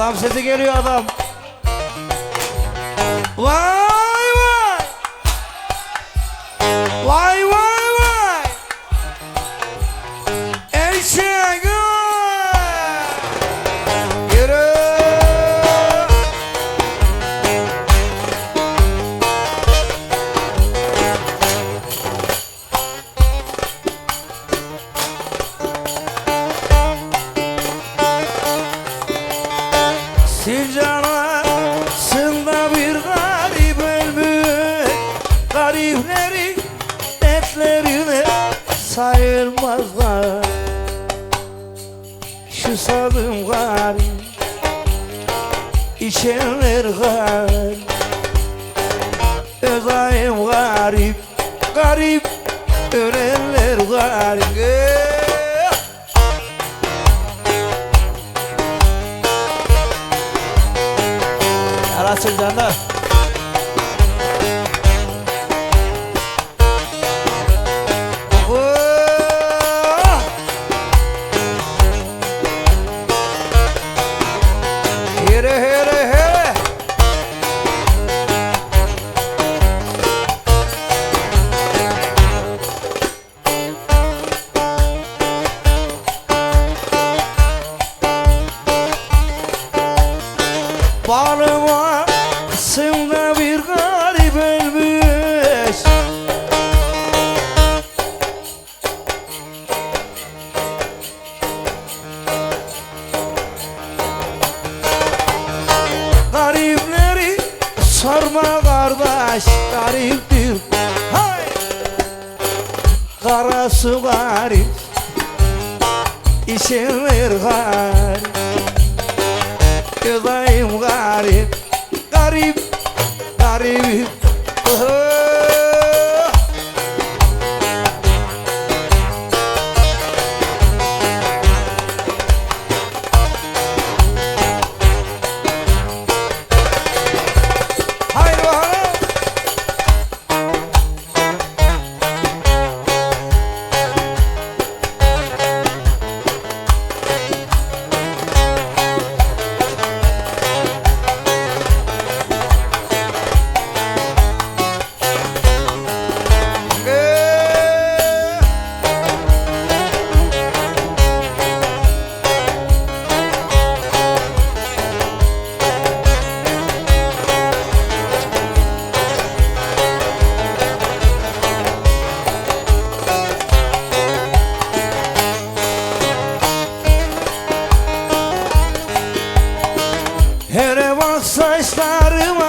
Adam sesi geliyor adam. Vay! sayılmazlar. Şu sadım garip İçenler garip Özayım garip Garip Ölenler garip hey. Yalasın canlar Sorma kardeş gariptir. Hey! Karası garip İşin ver garip possa estar eu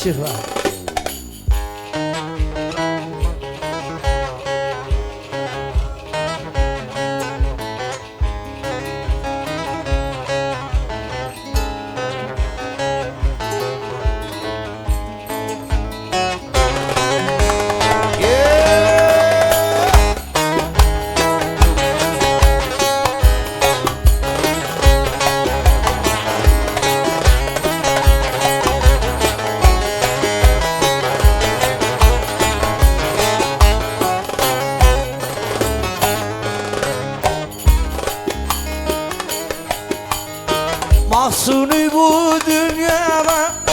七十万 Mahsuni bu dünyada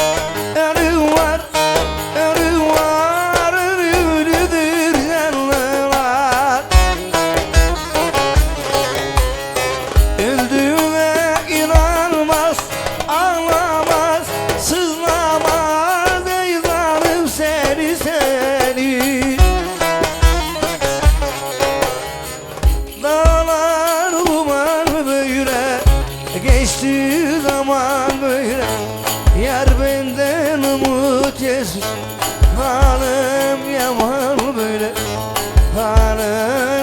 gezmiş Halim yaman böyle Halim